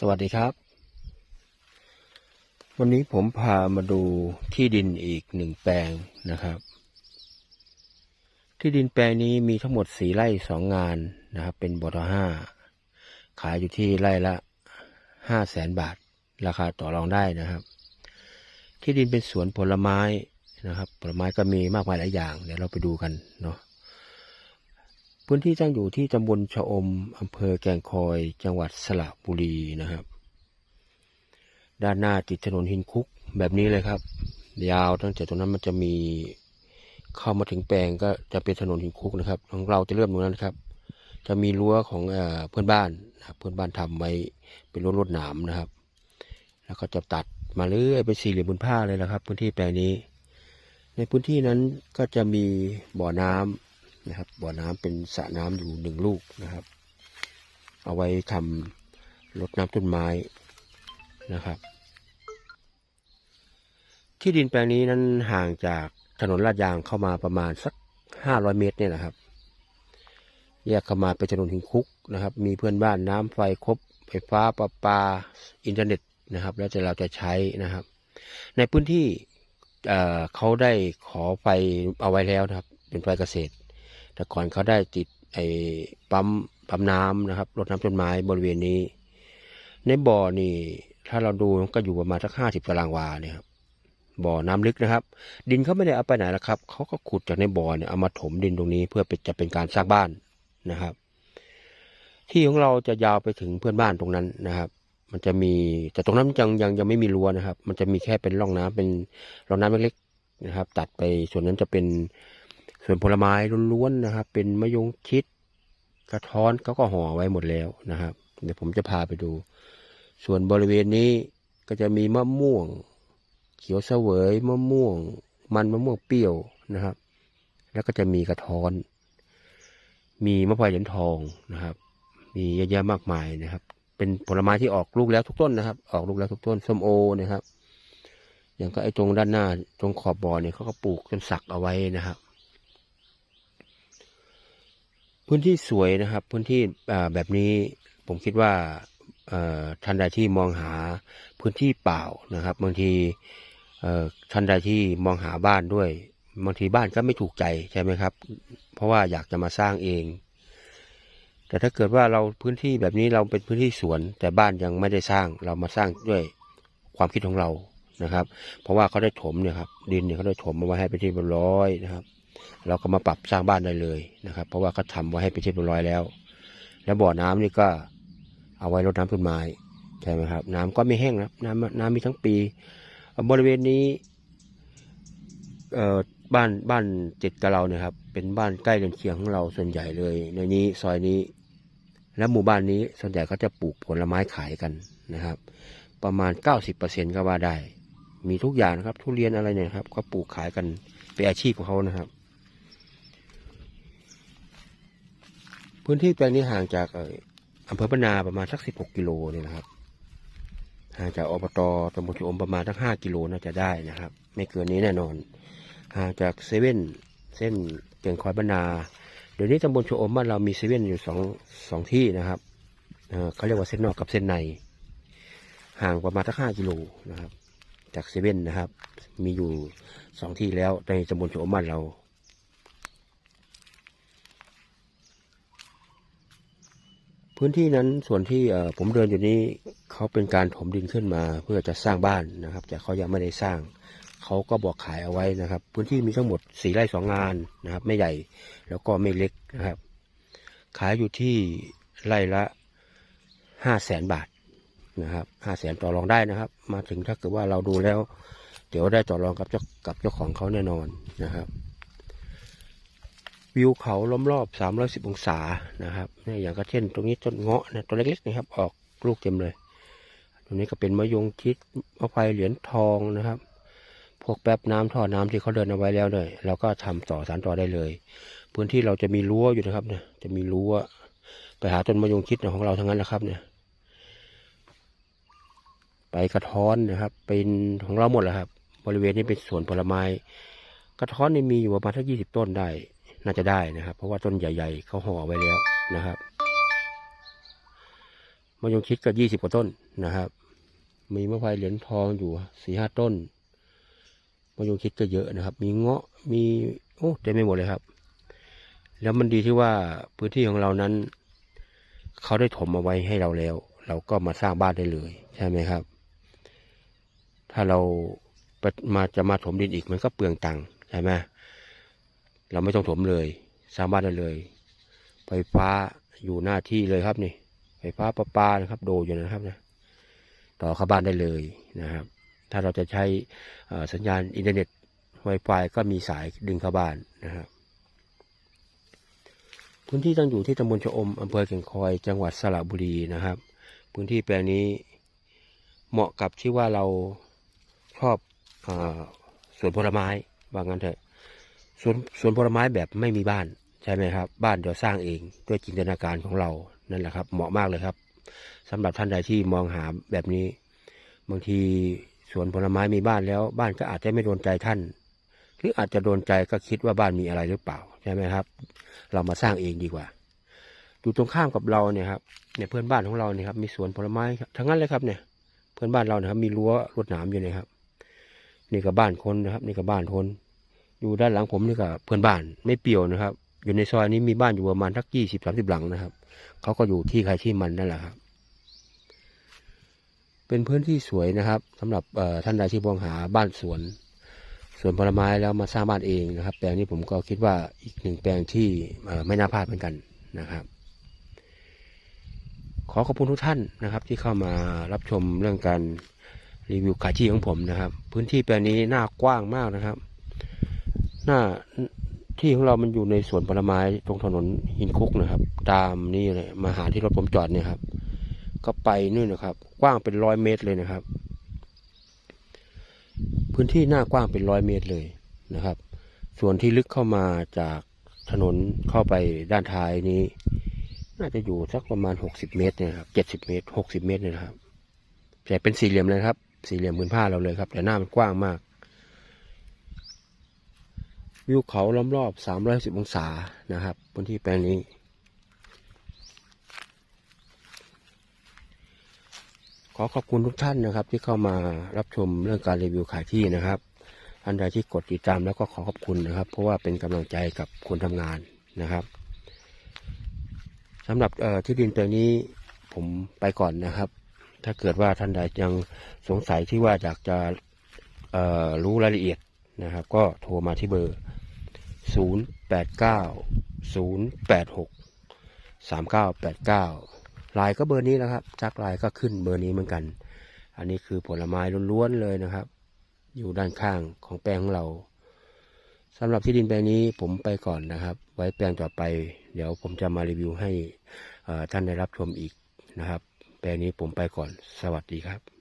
สวัสดีครับ วันนี้ผมพามาดูที่ดินอีกหนึ่งแปลงนะครับ ที่ดินแปลงนี้มีทั้งหมดสีไร่สองงานนะครับ เป็นบทห้าขายอยู่ที่ไร่ละห้าแสนบาท ราคาต่อรองได้นะครับ ที่ดินเป็นสวนผลไม้นะครับ ผลไม้ก็มีมากมายหลายอย่าง เดี๋ยวเราไปดูกันเนาะ พื้นที่ตั้งอยู่ที่ตำบลชะอมอำเภอแกลงคอย จังหวัดสระบุรีนะครับ ด้านหน้าติดถนนหินคุกแบบนี้เลยครับ ยาวตั้งแต่ตรงนั้นมันจะมีเข้ามาถึงแปลงก็จะเป็นถนนหินคุกนะครับ ของเราจะเริ่มตรงนั้นครับ จะมีรั้วของเพื่อนบ้านนะครับเพื่อนบ้านทำไว้เป็นรั้วรวดหนามนะครับ แล้วก็จะตัดมาเรื่อยเป็นสี่เหลี่ยมบนผ้าเลยนะครับ พื้นที่แปลงนี้ ในพื้นที่นั้นก็จะมีบ่อน้ำ นะครับ บ่อน้ำเป็นสระน้ำอยู่หนึ่งลูกนะครับ เอาไว้ทำรดน้ำต้นไม้นะครับ ที่ดินแปลงนี้นั้นห่างจากถนนลาดยางเข้ามาประมาณสักห้าร้อยเมตรเนี่ยนะครับ แยกเข้ามาเป็นถนนหินคุกนะครับ มีเพื่อนบ้านน้ำไฟครบไฟฟ้าประปาอินเทอร์เน็ตนะครับ แล้วจะเราจะใช้นะครับ ในพื้นที่เอ่อเขาได้ขอไฟเอาไว้แล้วนะครับ เป็นไฟเกษตร แต่ก่อนเขาได้ติดไอ้ปั๊มปั๊มน้ำนะครับรดน้ำต้นไม้บริเวณนี้ ในบ่อนี่ถ้าเราดูก็อยู่ประมาณสักห้าสิบตารางวาเนี่ยครับบ่อน้ำลึกนะครับ ดินเขาไม่ได้เอาไปไหนแล้วครับเขาก็ขุดจากในบ่อเนี่ยเอามาถมดินตรงนี้ เพื่อเป็นจะเป็นการสร้างบ้านนะครับ ที่ของเราจะยาวไปถึงเพื่อนบ้านตรงนั้นนะครับ มันจะมีแต่ตรงนั้นยังยังยังไม่มีรั้วนะครับ มันจะมีแค่เป็นร่องน้ำเป็นร่องน้ำเล็กๆนะครับ ตัดไปส่วนนั้นจะเป็น ส่วนผลไม้ล้วนๆนะครับ เป็นมะยงชิดกระท้อนเขาก็ห่อไว้หมดแล้วนะครับ เดี๋ยวผมจะพาไปดู ส่วนบริเวณนี้ก็จะมีมะม่วง เขียวเสวยมะม่วง มันมะม่วงเปรี้ยวนะครับ แล้วก็จะมีกระท้อน มีมะพร้าวเหรียญทองนะครับ มีเยอะแยะมากมายนะครับ เป็นผลไม้ที่ออกลูกแล้วทุกต้นนะครับ ออกลูกแล้วทุกต้นส้มโอนะครับ อย่างก็ไอ้ตรงด้านหน้าตรงขอบบ่อเนี่ยเขาก็ปลูกจนสักเอาไว้นะครับ พื้นที่สวยนะครับ พื้นที่แบบนี้ผมคิดว่าท่านใดที่มองหาพื้นที่เปล่านะครับบางทีท่านใดที่มองหาบ้านด้วยบางทีบ้านก็ไม่ถูกใจใช่ไหมครับ เพราะว่าอยากจะมาสร้างเอง แต่ถ้าเกิดว่าเราพื้นที่แบบนี้เราเป็นพื้นที่สวน แต่บ้านยังไม่ได้สร้างเรามาสร้างด้วยความคิดของเรานะครับ เพราะว่าเขาได้ถมเนี่ยครับดินเนี่ยเขาได้ถมมาไว้ให้เป็นที่เรียบร้อยนะครับ เราก็มาปรับสร้างบ้านได้เลยนะครับ เพราะว่าเขาทำไว้ให้เป็นที่เรียบร้อยแล้ว แล้วบ่อน้ำนี่ก็เอาไว้รดน้ำต้นไม้ใช่ไหมครับ น้ำก็ไม่แห้งนะน้ำน้ำมีทั้งปี บริเวณนี้เอ่อบ้านบ้านติดกับเราเนี่ยครับเป็นบ้านใกล้เรือนเคียงของเราส่วนใหญ่เลย ในนี้ซอยนี้ และหมู่บ้านนี้ส่วนใหญ่เขาจะปลูกผลไม้ขายกันนะครับ ประมาณ 90%ก็ว่าได้ มีทุกอย่างนะครับ ทุเรียนอะไรเนี่ยครับ ก็ปลูกขายกันเป็นอาชีพของเขานะครับ พื้นที่แปลงนี้ห่างจากเอ่ออำเภอพนาประมาณสัก16กิโลเนี่ยนะครับ ห่างจากอบตตำบลชะอมประมาณสัก5กิโลน่าจะได้นะครับ ไม่เกินนี้แน่นอน ห่างจากเซเว่นเส้นเกียงคอยบรรนา เดี๋ยวนี้ตำบลชอมบ้านเรามีเซเว่นอยู่สองสองที่นะครับเออเขาเรียกว่าเส้นนอกกับเส้นใน ห่างประมาณสักห้ากิโลนะครับ จากเซเว่นนะครับ มีอยู่สองที่แล้วในตำบลชอมบ้านเรา พื้นที่นั้นส่วนที่ผมเดินอยู่นี้เขาเป็นการถมดินขึ้นมา เพื่อจะสร้างบ้านนะครับ แต่เขายังไม่ได้สร้าง เขาก็บอกขายเอาไว้นะครับ พื้นที่มีทั้งหมดสี่ไร่สองงานนะครับ ไม่ใหญ่แล้วก็ไม่เล็กนะครับ ขายอยู่ที่ไร่ละห้าแสนบาทนะครับห้าแสนต่อรองได้นะครับ มาถึงถ้าเกิดว่าเราดูแล้ว เดี๋ยวได้ต่อรองกับเจ้ากับเจ้าของเขาแน่นอนนะครับ วิวเขาล้อมรอบ310องศานะครับเนี่ยอย่างก็เช่น ตรงนี้ต้นเงาะนะต้นเล็กๆนะครับ ออกลูกเต็มเลย ตรงนี้ก็เป็นมะยงชิดมะไฟเหรียญทองนะครับ พวกแป๊บน้ำท่อน้ำที่เขาเดินเอาไว้แล้วเนี่ยเราก็ทำต่อสารต่อได้เลย พื้นที่เราจะมีรั้วอยู่นะครับเนี่ย จะมีรั้วไปหาต้นมะยงชิดของเราทั้งนั้นนะครับ เนี่ย ไปกระท้อนนะครับ เป็นของเราหมดแหละครับ บริเวณนี้เป็นสวนผลไม้ กระท้อนนี่มีอยู่ประมาณสักยี่สิบต้นได้ น่าจะได้นะครับ เพราะว่าต้นใหญ่ ๆเขาห่อไว้แล้วนะครับมะยงชิดก็ยี่สิบกว่าต้นนะครับ มีมะพร้าวเหรียญทองอยู่สี่ห้าต้นมะยงชิดก็เยอะนะครับ มีเงาะมีโอ้เต็มไปหมดเลยครับ แล้วมันดีที่ว่าพื้นที่ของเรานั้นเขาได้ถมเอาไว้ให้เราแล้ว เราก็มาสร้างบ้านได้เลย ใช่ไหมครับ ถ้าเรามาจะมาถมดินอีกมันก็เปลืองตังค์ใช่ไหม เราไม่ต้องถมเลยสร้างบ้านได้เลย ไฟฟ้าอยู่หน้าที่เลยครับนี่ ไฟฟ้าประปานะครับ โดอยู่นะครับนะต่อเข้าบ้านได้เลยนะครับ ถ้าเราจะใช้สัญญาณอินเทอร์เน็ต Wi-Fi ก็มีสายดึงเข้าบ้านนะครับพื้นที่ตั้งอยู่ที่ตำบลชะอมอำเภอเก่งคอย จังหวัดสระบุรีนะครับ พื้นที่แปลงนี้เหมาะกับที่ว่าเราชอบอสวนผลไม้ว่างั้นเถอะ สวนสวนผลไม้แบบไม่มีบ้านใช่ไหมครับ บ้านเดี๋ยวสร้างเองด้วยจินตนาการของเรานั่นแหละครับ เหมาะมากเลยครับสำหรับท่านใดที่มองหาแบบนี้ บางทีสวนผลไม้มีบ้านแล้ว บ้านก็อาจจะไม่โดนใจท่าน หรืออาจจะโดนใจก็คิดว่าบ้านมีอะไรหรือเปล่าใช่ไหมครับ เรามาสร้างเองดีกว่าอยู่ตรงข้ามกับเราเนี่ยครับเนี่ยเพื่อนบ้านของเราเนี่ยครับมีสวนผลไม้ทั้งนั้นเลยครับเนี่ย เพื่อนบ้านเรานะครับมีรั้วรวดหนามอยู่นะครับ นี่ก็บ้านคนนะครับ นี่ก็บ้านคน อยู่ด้านหลังผมนี่ก็เพื่อนบ้านไม่เปี่ยวนะครับ อยู่ในซอยนี้มีบ้านอยู่ประมาณทักยี่สิบสามสิบหลังนะครับเขาก็อยู่ที่ใครที่มันนั่นแหละครับ เป็นพื้นที่สวยนะครับสำหรับท่านใดที่มองหาบ้านสวนสวนผลไม้แล้วมาสร้างบ้านเองนะครับ แปลงนี้ผมก็คิดว่าอีกหนึ่งแปลงที่ไม่น่าพลาดเหมือนกันนะครับ ขอขอบคุณทุกท่านนะครับ ที่เข้ามารับชมเรื่องการรีวิวขายที่ของผมนะครับ พื้นที่แปลงนี้หน้ากว้างมากนะครับ หน้าที่ของเรามันอยู่ในสวนผลไม้ตรงถนนหินคุกนะครับ ตามนี่เลยมาหาที่รถผมจอดเนี่ยครับ ก็ไปนู่นนะครับ กว้างเป็นร้อยเมตรเลยนะครับ พื้นที่หน้ากว้างเป็นร้อยเมตรเลยนะครับ ส่วนที่ลึกเข้ามาจากถนนเข้าไปด้านท้ายนี้ น่าจะอยู่สักประมาณหกสิบเมตรเนี่ยครับเจ็ดสิบเมตรหกสิบเมตรเนี่ยนะครับแต่เป็นสี่เหลี่ยมเลยครับ สี่เหลี่ยมพื้นผ้าเราเลยครับ แต่หน้ามันกว้างมาก วิวเขาล้อมรอบสามร้อยสิบองศานะครับพื้นที่แปลงนี้ ขอขอบคุณทุกท่านนะครับ ที่เข้ามารับชมเรื่องการรีวิวขายที่นะครับท่านใดที่กดติดตามแล้วก็ขอขอบคุณนะครับ เพราะว่าเป็นกำลังใจกับคนทำงานนะครับสำหรับที่ดินแปลงนี้ผมไปก่อนนะครับ ถ้าเกิดว่าท่านใดยังสงสัยที่ว่าอยากจะรู้รายละเอียด นะครับ ก็โทรมาที่เบอร์ 0 8 9 0 8 6 3 9 8 9 ลายก็เบอร์นี้นะครับจากลายก็ขึ้นเบอร์นี้เหมือนกัน อันนี้คือผลไม้ล้วนๆเลยนะครับ อยู่ด้านข้างของแปลงของเราสำหรับที่ดินแปลงนี้ผมไปก่อนนะครับ ไว้แปลงต่อไป เดี๋ยวผมจะมารีวิวให้ท่านได้รับชมอีกนะครับ แปลงนี้ผมไปก่อน สวัสดีครับ